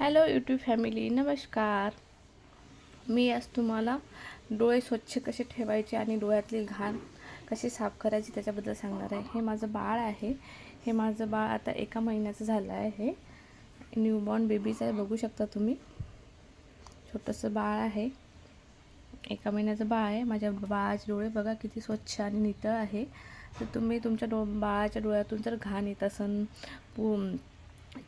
Hello YouTube family नमस्कार. मी आज तुम्हाला डोळे स्वच्छ कसे ठेवायचे आणि डोळ्यातली घाण कशी साफ करायची त्याच्याबद्दल सांगणार आहे. हे माझं बाळ आहे. हे माझं बाळ आता एका महिन्याचं झालं आहे. हे न्यूबॉर्न बेबीचं आहे बघू शकता तुम्ही. छोटंसं बाळ आहे. एका महिन्याचं बाळ आहे. माझ्या बाळाचे डोळे बघा किती स्वच्छ आणि नितळ आहे. तर तुम्ही तुमच्या डो बाळाच्या डोळ्यातून जर घाण येत असन पू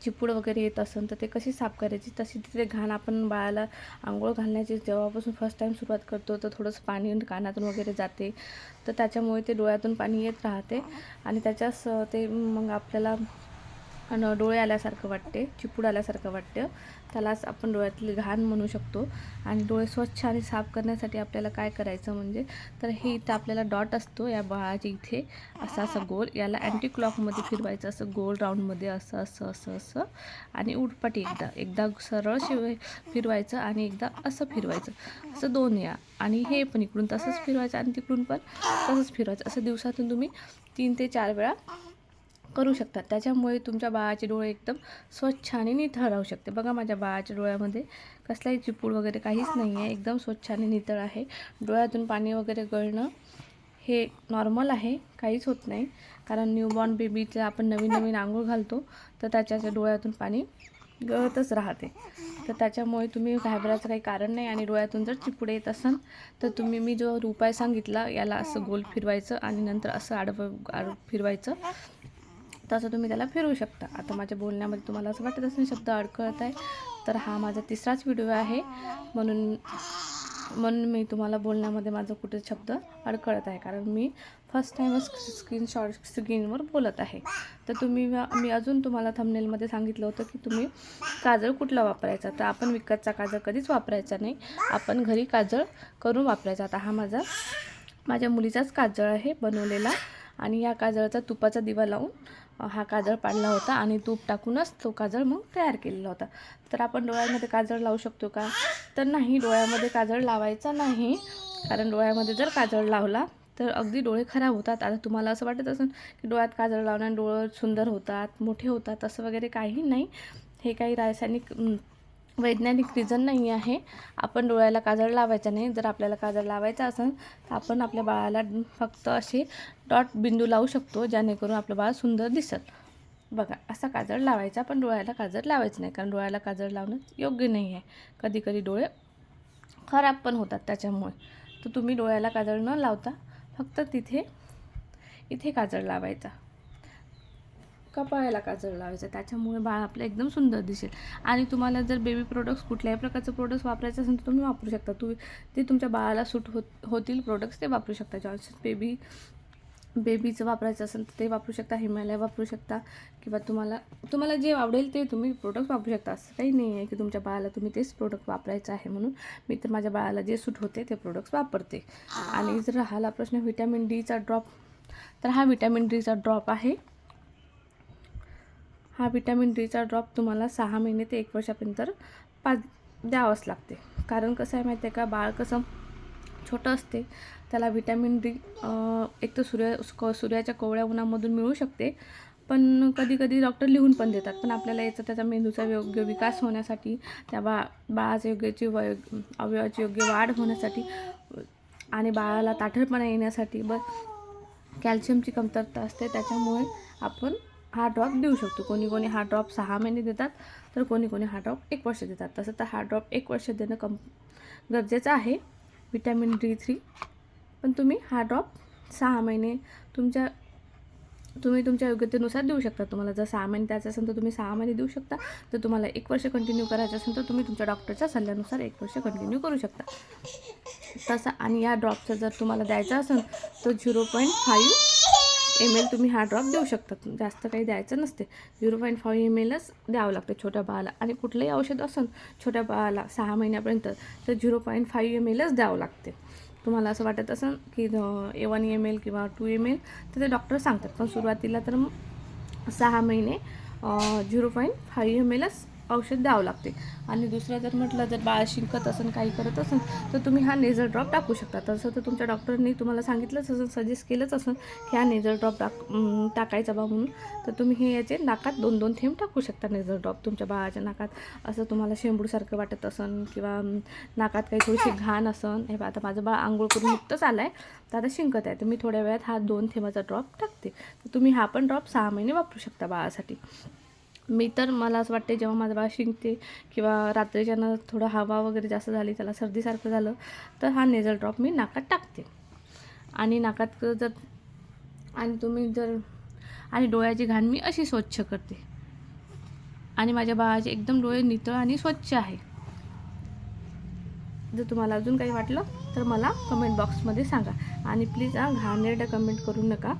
चिपूड वगैरे येत असेल तर ते कशी साफ करायची? तशी तिथे घाण आपण बाळाला आंघोळ घालण्याची जेव्हापासून फर्स्ट टाईम सुरुवात करतो तर थोडंसं पाणी कानातून वगैरे जाते. तर त्याच्यामुळे ते डोळ्यातून पाणी येत राहते. आणि त्याच्यास ते मग आपल्याला आणि डोळे आल्यासारखं वाटते चिपूड आल्यासारखं वाटतं. त्यालाच आपण डोळ्यातली घाण म्हणू शकतो. आणि डोळे स्वच्छ आणि साफ करण्यासाठी आपल्याला काय करायचं म्हणजे तर हे इथं आपल्याला डॉट असतो या बाळाच्या इथे. असा असं गोल. याला अँटी क्लॉकमध्ये फिरवायचं असं गोल राऊंडमध्ये असं असं असं असं. आणि उडपाटी एकदा. एकदा सरळ शिव फिरवायचं आणि एकदा असं फिरवायचं. असं दोन या. आणि हे पण इकडून तसंच फिरवायचं आणि तिकडून पण तसंच फिरवायचं. असं दिवसातून तुम्ही तीन ते चार वेळा करू शकतात. त्याच्यामुळे तुमच्या बाळाचे डोळे एकदम स्वच्छ आणि नितळ राहू शकते. बघा माझ्या बाळाच्या डोळ्यामध्ये कसलाही चिपूड वगैरे काहीच नाही आहे. एकदम स्वच्छ आणि नितळ आहे. डोळ्यातून पाणी वगैरे गळणं हे नॉर्मल आहे. काहीच होत नाही. कारण न्यूबॉर्न बेबीचं आपण नवीन नवीन आंघोळ घालतो तर त्याच्या डोळ्यातून पाणी गळतच राहते. तर त्याच्यामुळे तुम्ही घाबरायचं काही कारण नाही आणि डोळ्यातून जर चिपुडे येत असाल तर तुम्ही मी जो उपाय सांगितला याला असं गोल फिरवायचं आणि नंतर असं आडवं आड फिरवायचं. तसं तुम्ही त्याला फिरवू शकता. आता माझ्या बोलण्यामध्ये तुम्हाला असं वाटत असेल शब्द अडकळत आहे तर हा माझा तिसराच व्हिडिओ आहे. म्हणून म्हणून मी तुम्हाला बोलण्यामध्ये माझं कुठे शब्द अडकळत आहे कारण मी फर्स्ट टाईमच स्क्रीन शॉर्ट स्क्रीनवर बोलत आहे. तर तुम्ही मी अजून तुम्हाला थंबनेलमध्ये सांगितलं होतं की तुम्ही काजळ कुठला वापरायचा? तर आपण विकतचा काजळ कधीच वापरायचा नाही. आपण घरी काजळ करून वापरायचा. आता हा माझा माझ्या मुलीचाच काजळ आहे बनवलेला. आणि या काजळाचा तुपाचा दिवा लावून हा काजळ पाडला होता आणि तूप टाकूनच तो काजळ मग तयार केलेला होता. तर आपण डोळ्यामध्ये काजळ लावू शकतो का? तर नाही डोळ्यामध्ये काजळ लावायचा नाही. कारण डोळ्यामध्ये जर काजळ लावला तर अगदी डोळे खराब होतात. आता तुम्हाला असं वाटत असेल की डोळ्यात काजळ लावण्याने डोळं सुंदर होतात मोठे होतात असं वगैरे काही नाही. हे काही रासायनिक वैज्ञानिक रिझन नाही आहे. आपण डोळ्याला काजळ लावायचा नाही. जर आपल्याला काजळ लावायचा असेल तर आपण आपल्या बाळाला फक्त असे डॉट बिंदू लावू शकतो जेणेकरून आपलं बाळ सुंदर दिसत बघा असा काजळ लावायचा पण डोळ्याला काजळ लावायचं नाही कारण डोळ्याला काजळ लावणं योग्य नाही आहे. कधी कधी डोळे खराब पण होतात त्याच्यामुळे. तर तुम्ही डोळ्याला काजळ न लावता फक्त तिथे इथे काजळ लावायचा. कपाळाला काजळ लावायचं त्याच्यामुळे बाळ आपलं एकदम सुंदर दिसेल. आणि तुम्हाला जर बेबी प्रोडक्ट्स कुठल्याही प्रकारचं प्रोडक्ट्स वापरायचं असेल तर तुम्ही वापरू शकता. तुम्ही ते तुमच्या बाळाला सूट होत होतील प्रोडक्ट्स ते वापरू शकता. जॉन्सन बेबी बेबीचं वापरायचं असेल तर ते वापरू शकता. हिमालय वापरू शकता. किंवा तुम्हाला तुम्हाला जे आवडेल ते तुम्ही प्रोडक्ट वापरू शकता. असं काही नाही आहे की तुमच्या बाळाला तुम्ही तेच प्रोडक्ट वापरायचं आहे म्हणून. मी तर माझ्या बाळाला जे सूट होते ते प्रोडक्ट्स वापरते. आणि जर राहिला प्रश्न व्हिटॅमिन डीचा ड्रॉप तर हा व्हिटॅमिन डीचा ड्रॉप आहे. हा विटॅमिन डीचा ड्रॉप तुम्हाला सहा महिने ते एक वर्षापर्यंत पा द्यावंच लागते. कारण कसं आहे माहिती आहे का? बाळ कसं छोटं असते त्याला व्हिटॅमिन डी एक तर सूर्य सूर्याच्या कोवळ्या उन्हामधून मिळू शकते. पण कधी कधी डॉक्टर लिहून पण देतात. पण आपल्याला याचा त्याचा मेंदूचा योग्य विकास होण्यासाठी त्या बा बाळाच्या योग्यची वय अवयवाची योग्य वाढ होण्यासाठी आणि बाळाला ताठरपणा येण्यासाठी बस कॅल्शियमची कमतरता असते. त्याच्यामुळे आपण हा ड्रॉप देऊ शकतो. कोणी कोणी हा ड्रॉप सहा महिने देतात तर कोणी कोणी हा ड्रॉप एक वर्ष देतात. तसं तर हा ड्रॉप एक वर्ष देणं कम गरजेचं आहे. विटॅमिन डी थ्री पण तुम्ही हा ड्रॉप सहा महिने तुमच्या तुम्ही तुमच्या योग्यतेनुसार देऊ शकता. तुम्हाला जर सहा महिने द्यायचं असेल तर तुम्ही सहा महिने देऊ शकता. जर तुम्हाला एक वर्ष कंटिन्यू करायचं असेल तर तुम्ही तुमच्या डॉक्टरच्या सल्ल्यानुसार एक वर्ष कंटिन्यू करू शकता. तसं आणि या ड्रॉपचं जर तुम्हाला द्यायचं असेल तर zero point five M L तुम्ही हा ड्रॉप देऊ शकता. जास्त काही द्यायचं नसते. झिरो पॉईंट फाईव्ह एम एलच द्यावं लागतं छोट्या बाळाला. आणि कुठलंही औषध असेल छोट्या बाळाला सहा महिन्यापर्यंत तर झिरो पॉईंट फाईव्ह एम एलच द्यावं लागते. तुम्हाला असं वाटत असेल की ए वन एम एल किंवा टू एम एल तर ते डॉक्टर सांगतात. पण सुरुवातीला तर सहा महिने झिरो पॉईंट फाईव्ह एम एलच औषध द्यावं लागते. आणि दुसरं जर म्हटलं जर बाळ शिंकत असेल काही करत असेल तर तुम्ही हा नेझल ड्रॉप टाकू शकता. तसं तर तुमच्या डॉक्टरनी तुम्हाला सांगितलंच असेल सजेस्ट केलंच असेल की हा नेझल ड्रॉप टाक टाकायचा बा म्हणून. तर तुम्ही हे याचे नाकात दोन दोन थेंब टाकू शकता नेझल ड्रॉप तुमच्या बाळाच्या नाकात. असं तुम्हाला शेंबूडसारखं वाटत असेल किंवा नाकात काही थोडीशी घाण असन. हे बा आता माझं बाळ आंघोळ करून नुकतंच आलं आहे तर आता शिंकत आहे. तर मी थोड्या वेळात हा दोन थेंबाचा ड्रॉप टाकते. तर तुम्ही हा पण ड्रॉप सहा महिने वापरू शकता बाळासाठी. मी तर मला असं वाटते जेव्हा माझा बाळ शिंकते किंवा रात्रीच्यानं थोडं हवा वगैरे जास्त झाली त्याला सर्दीसारखं झालं तर हा नेझल ड्रॉप मी नाकात टाकते. आणि नाकात जर आणि तुम्ही जर आणि डोळ्याची घाण मी अशी स्वच्छ करते. आणि माझ्या बाळाचे एकदम डोळे नितळ आणि स्वच्छ आहे. जर तुम्हाला अजून काही वाटलं तर मला कमेंट बॉक्समध्ये सांगा. आणि प्लीज हा घाणेरडं कमेंट करू नका.